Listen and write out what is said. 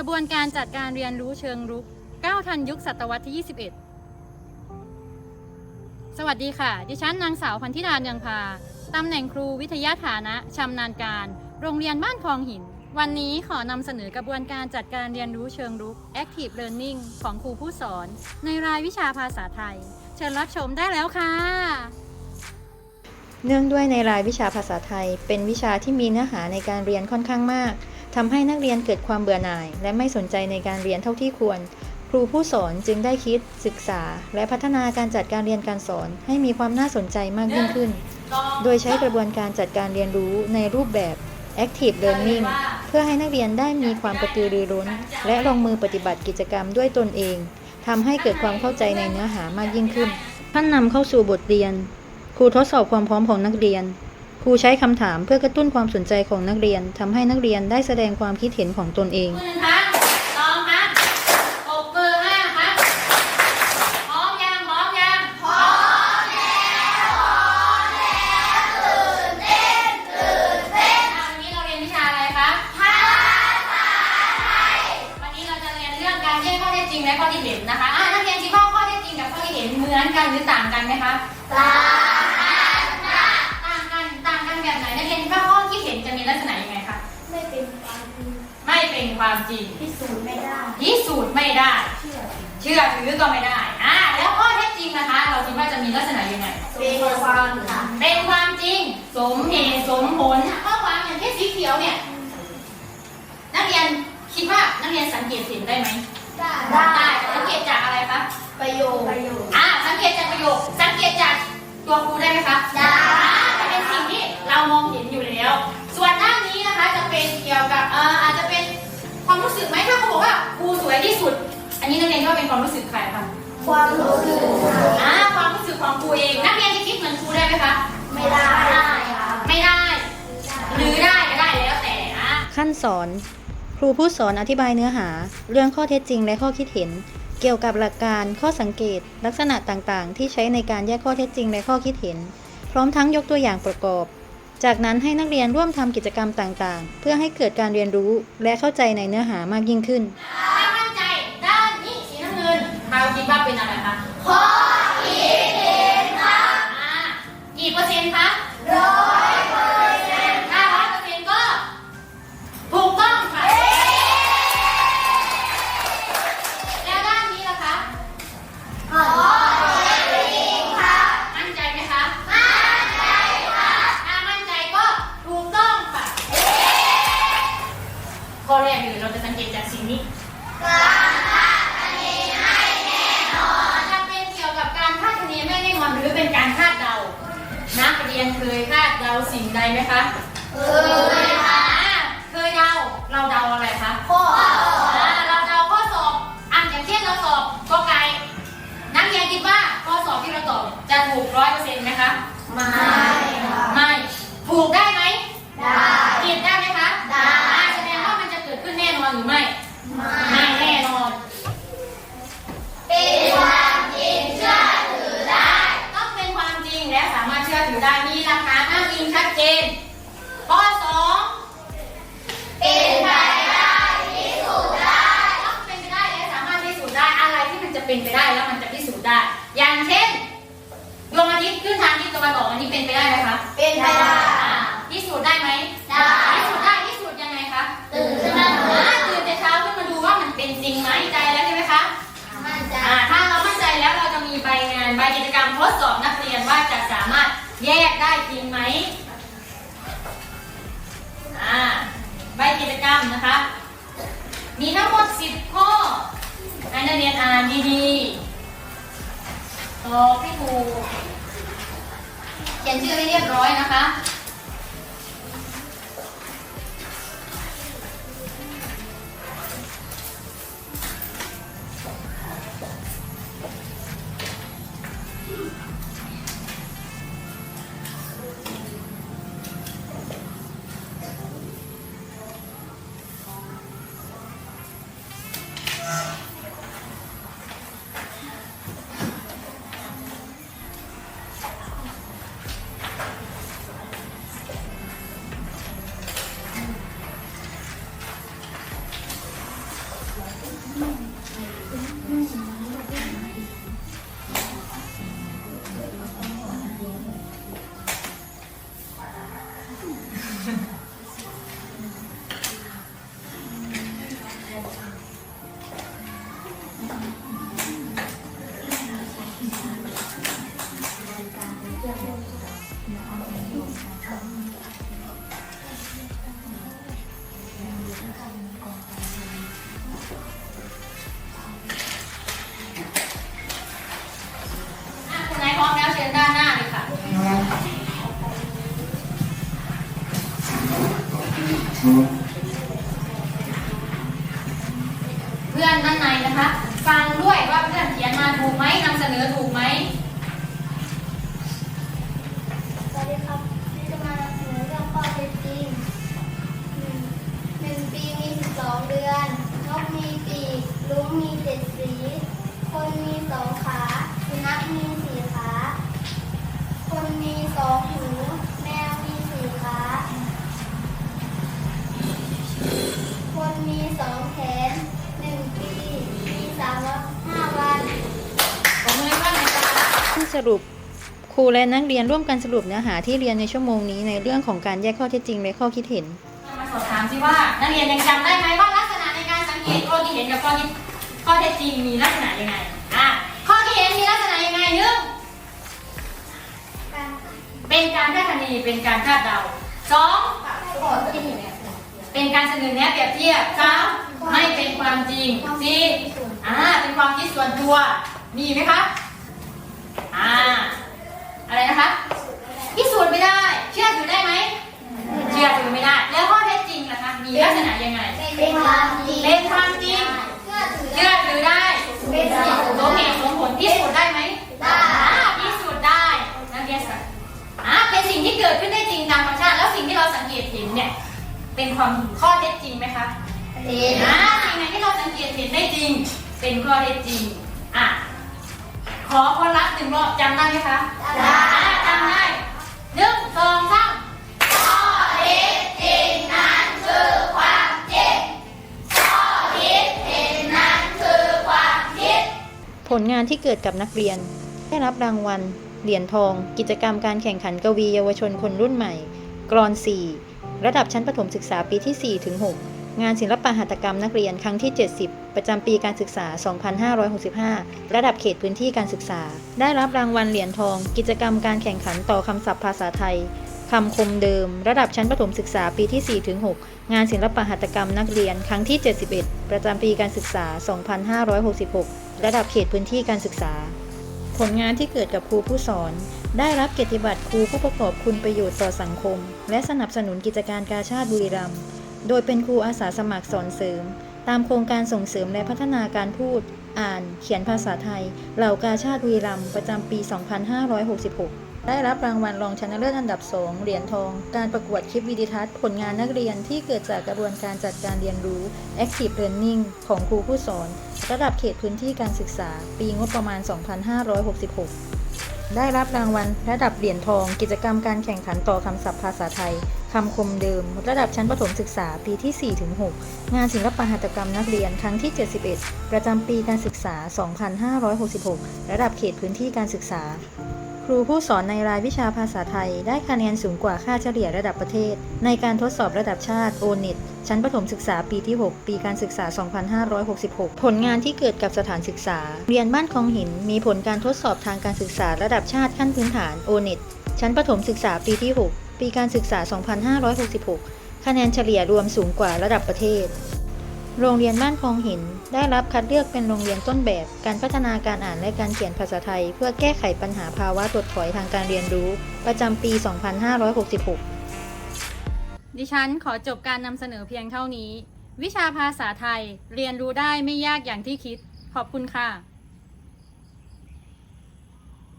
ระบวนการจัดการเรียนรู้เชิงรุกก้าวทันยุคศตวรรษที่ 21 สวัสดีค่ะ ดิฉันนางสาวพันธิดาเนืองพา ตำแหน่งครูวิทยาฐานะชำนาญการ โรงเรียนบ้านคลองหิน วันนี้ขอนำเสนอกระบวนการจัดการเรียนรู้เชิงรุก Active Learning ของครูผู้สอน ในรายวิชาภาษาไทย เชิญรับชมได้แล้วค่ะ เนื่องด้วยในรายวิชาภาษาไทย เป็นวิชาที่มีเนื้อหาในการเรียนค่อนข้างมาก ทำให้นักเรียนเกิดความเบื่อหน่าย และไม่สนใจในการเรียนเท่าที่ควร ครูผู้สอนจึงได้คิดศึกษา และพัฒนาการจัดการเรียนการสอนให้มีความน่าสนใจมากยิ่งขึ้น โดยใช้กระบวนการจัดการเรียนรู้ในรูปแบบ Active Learning เพื่อให้นักเรียนได้มีความกระตือรือร้น และลงมือปฏิบัติกิจกรรมด้วยตนเองทำให้เกิดความเข้าใจในเนื้อหามากยิ่งขึ้นท่านนำเข้าสู่บทเรียน ครูทดสอบความพร้อมของนักเรียน ครูใช้คำถามเพื่อกระตุ้นความสนใจของนักเรียนทำให้นักเรียนได้แสดงความคิดเห็นของตนเองนึ่งครั้งสองครั้งปกมือห้ครั้งพร้อมยังพร้อมยังพร้อมแล้วพร้อมแล้วตื่นเต้นตื่นเต้นวันนี้เราเรียนวิชาอะไรคะภาษาไทยวันนี้เราจะเรียนเรื่องการแยกข้อที่จริงและข้อที่เห็นนะคะนักเรียนคิดว่าข้อเท็จจริงกับข้อที่เห็นเหมือนกันหรือต่างกันไหมคะต่าง ต่างกันแบบไหนนักเรียนคิดว่าข้อที่เห็นจะมีลักษณะยังไงคะ ไม่เป็นความจริงไม่เป็นความจริงพิสูจน์ไม่ได้ พิสูจน์ไม่ได้ เชื่อเชื่อถือก็ไม่ได้ อ่า แล้วข้อเท็จจริงนะคะ เราคิดว่าจะมีลักษณะยังไง เป็นความจริงเป็นความจริง สมเหตุสมผล ข้อความอย่างเช่นสีเขียวเนี่ย นักเรียนคิดว่านักเรียนสังเกตเห็นได้ไหมได้ได้สังเกตจากอะไรคะ ประโยชน์ประโยชน์อ่า สังเกตจากประโยค สังเกตจากตัวครูได้ไหมคะ ได้ เรามองเห็นอยู่แล้ว ส่วนด้านนี้นะคะจะเป็นเกี่ยวกับเอ่ออาจจะเป็นความรู้สึกไหมถ้าเขาบอกว่าครูสวยที่สุด อันนี้นักเรียนก็เป็นความรู้สึกใครคะความรู้สึกอ่าความรู้สึกของครูเองนักเรียนจะคิดเหมือนครูได้ไหมคะไม่ได้ค่ะไม่ได้ หรือได้ก็ได้แล้วแต่อะขั้นสอน ครูผู้สอนอธิบายเนื้อหา เรื่องข้อเท็จจริงและข้อคิดเห็นเกี่ยวกับหลักการข้อสังเกต ลักษณะต่างๆ ที่ใช้ในการแยกข้อเท็จจริงและข้อคิดเห็น พร้อมทั้งยกตัวอย่างประกอบ จากนั้นให้นักเรียนร่วมทำกิจกรรมต่างๆ เพื่อให้เกิดการเรียนรู้และเข้าใจในเนื้อหามากยิ่งขึ้น ถ้ามั่นใจด้านนี้สีน้ำเงินเราคิดว่าเป็นอะไรคะข้อคิดเห็นค่ะอ่ากี่เปอร์เซ็นต์คะ ข้อแรกเลยเราจะสังเกตจากสิ่งนี้การคาดคะเนให้แน่นอนจะเป็นเกี่ยวกับการคาดคะเนไม่แน่นอนหรือเป็นการคาดเดา นักเรียนเคยคาดเดาสิ่งใดไหมคะเคยค่ะอ่าเคยเดาเราเดาอะไรคะข้ออ่าเราเดาข้อสอบอะอย่างเช่นเราสอบกอไก่นักเรียนคิดว่าข้อสอบที่เราตอบจะถูกร้อยเปอร์เซ็นต์ไหมคะไม่ค่ะไม่ามารถเชื่อถือได้มีหลักฐานอ้างอิงชัดเจน ข้อสองเป็นไปได้พิสูจน์ได้ต้องเป็นไปได้และสามารถพิสูจน์ได้อะไรที่มันจะเป็นไปได้แล้วมันจะพิสูจน์ได้ อย่างเช่นดวงอาทิตย์ขึ้นทางทิศตะวันออกอันนี้เป็นไปได้ไหมคะเป็นไปได้อ่าพิสูจน์ได้ไหมได้พิสูจน์ได้พิสูจน์ยังไงคะตื่นขึ้นมาดูอ่าตื่นแต่เช้าขึ้นมาดูว่ามันเป็นจริงไหมใจแล้วใช่ไหมคะมั่นใจอ่าถ้าเรามั่นใจแล้วเราจะมีใบงานใบกิจกรรมทดสอบนักเรียนว่าจะสามารถ แยกได้จริงไหมอ่าใบกิจกรรมนะคะ มีทั้งหมด 10 ข้อให้นักเรียนอ่านดีๆตอบให้ถูกเขียนชื่อให้เรียบร้อยนะคะอะ เพื่อนด้านในนะคะ ฟังด้วยว่าเพื่อนเขียนมาถูกไหมนำเสนอถูกไหมสวัสดีครับที่จะมานำเสนอเรื่องข้อเท็จจริงหนึ่งหนึ่งปีมีสิบสองเดือนนกมีปีกลุงมีเจ็ดสี คนมีสองขาสุนัขมีสี่ขา คนมีสองหู สรุปครูและนักเรียนร่วมกันสรุปเนื้อหาที่เรียนในชั่วโมงนี้ในเรื่องของการแยกข้อเท็จจริงและข้อคิดเห็น มาสอบถามสิว่านักเรียนยังจำได้ไหมว่าลักษณะในการสังเกตข้อที่เห็นกับข้อที่ข้อเท็จจริงมีลักษณะยังไงอะข้อที่เห็นมีลักษณะยังไงหนึ่งเป็นการคาดคะเนเป็นการคาดเดาสองเป็นการเสนอแนะเปรียบเทียบสามไม่เป็นความจริงสี่อ่าเป็นความคิดส่วนตัวมีไหมคะ อ่า อะไรนะคะ พิสูจน์ไม่ได้ เชื่อถือได้ไหม เชื่อถือไม่ได้ แล้วข้อเท็จจริงล่ะคะ มีลักษณะยังไง เป็นความจริงเป็นความจริง เชื่อถือเชื่อถือได้เป็นสิ่งสมเหตุสมผลพิสูจน์ได้ไหมได้อ่าพิสูจน์ได้นักเรียนสังอ่าเป็นสิ่งที่เกิดขึ้นได้จริงตามธรรมชาติ แล้วสิ่งที่เราสังเกตเห็นเนี่ย เป็นความข้อเท็จจริงไหมคะเป็นอ่าสิ่งไหนที่เราสังเกตเห็นได้จริง เป็นข้อเท็จจริง อะ ขอคนละหนึ่งรอบจำได้ไหมคะได้อ่าจำได้หนึ่งสองสามข้อเท็จจริงนั้นคือความจริงข้อคิดเห็นนั้นคือความคิดผลงานที่เกิดกับนักเรียน ได้รับรางวัล เหรียญทอง กิจกรรมการแข่งขันกวีเยาวชนคนรุ่นใหม่ กรอน 4 ระดับชั้นประถมศึกษาปีที่ 4 ถึง 6 งานศิลปหัตถกรรมนักเรียนครั้งที่ 70 ประจำปีการศึกษา 2565 ระดับเขตพื้นที่การศึกษา ได้รับรางวัลเหรียญทอง กิจกรรมการแข่งขันต่อคำศัพท์ภาษาไทยคำคมเดิม ระดับชั้นประถมศึกษาปีที่ 4-6 งานศิลปหัตถกรรมนักเรียนครั้งที่ 71 ประจำปีการศึกษา 2566 ระดับเขตพื้นที่การศึกษา ผลงานที่เกิดกับครูผู้สอนได้รับเกียรติบัตรครูผู้ประกอบคุณประโยชน์ต่อสังคม และสนับสนุนกิจการกาชาติบุรีรัมย์ โดยเป็นครูอาสาสมัครสอนเสริม ตามโครงการส่งเสริมและพัฒนาการพูด อ่าน เขียนภาษาไทย เหล่ากาชาติบุรีรัมประจำปี 2566ได้รับรางวัลรองชนะเลิศอันดับ 2 เหรียญทอง การประกวดคลิปวิดีทัศน์ผลงานนักเรียนที่เกิดจากกระบวนการจัดการเรียนรู้ Active Learning ของครูผู้สอน ระดับเขตพื้นที่การศึกษา ปีงบประมาณ 2566 ได้รับรางวัลระดับเหรียญทอง กิจกรรมการแข่งขันต่อคำศัพท์ภาษาไทยคำคมเดิม ระดับชั้นประถมศึกษาปีที่ 4-6 งานศิลปหัตถกรรมนักเรียนครั้งที่ 71 ประจำปีการศึกษา 2566 ระดับเขตพื้นที่การศึกษา รูผู้สอนในรายวิชาภาษาไทย ได้คะแนนสูงกว่าค่าเฉลี่ยระดับประเทศ ในการทดสอบระดับชาติ o n e t ชั้นประถมศึกษาปีที่ 6 ปีการศึกษา 2566 ผลงานที่เกิดกับสถานศึกษา เรียนบ้านคลองหิน มีผลการทดสอบทางการศึกษาระดับชาติขั้นพื้นฐาน o n e t ชั้นประถมศึกษาปีที่ 6 ปีการศึกษา 2566 คะแนนเฉลี่ยรวมสูงกว่าระดับประเทศ โรงเรียนบ้านคลองหิน ได้รับคัดเลือกเป็นโรงเรียนต้นแบบ การพัฒนาการอ่านและการเขียนภาษาไทย เพื่อแก้ไขปัญหาภาวะถดถอยทางการเรียนรู้ ประจำปี 2566 ดิฉันขอจบการนำเสนอเพียงเท่านี้ วิชาภาษาไทยเรียนรู้ได้ไม่ยากอย่างที่คิด ขอบคุณค่ะ